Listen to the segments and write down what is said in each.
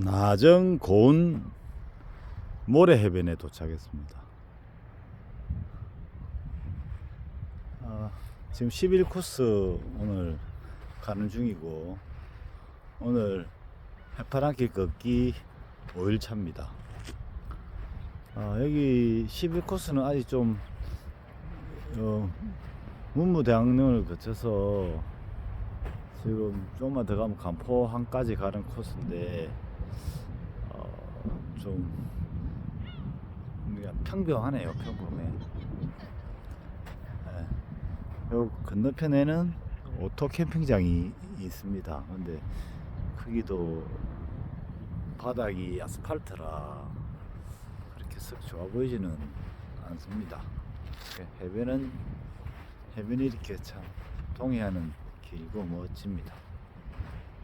나정 고운 모래 해변에 도착했습니다. 아, 지금 11 코스 오늘 가는 중이고 오늘 해파랑길 걷기 5일 차입니다. 아, 여기 11 코스는 아직 좀 어, 문무대학로를 거쳐서 지금 조금만 더 가면 간포항까지 가는 코스인데 어, 좀 그냥 평범하네요 평범해 예. 요 건너편에는 오토 캠핑장이 있습니다 근데 크기도 바닥이 아스팔트라 그렇게 썩 좋아 보이지는 않습니다 예, 해변은 해변이 이렇게 참 동해안은 길고 멋집니다.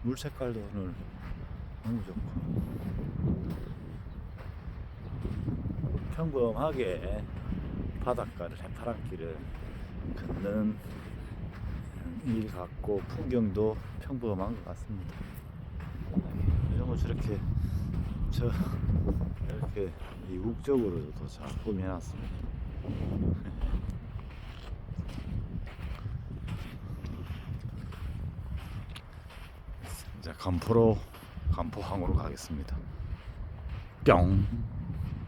물 색깔도 오늘 너무 좋고 평범하게 바닷가를 해파랑길을 걷는 일 같고 풍경도 평범한 것 같습니다. 이런 거 저렇게 저 이렇게 이국적으로도 잘 꾸며놨습니다. 이제 간포로 간포항으로 가겠습니다. 뿅.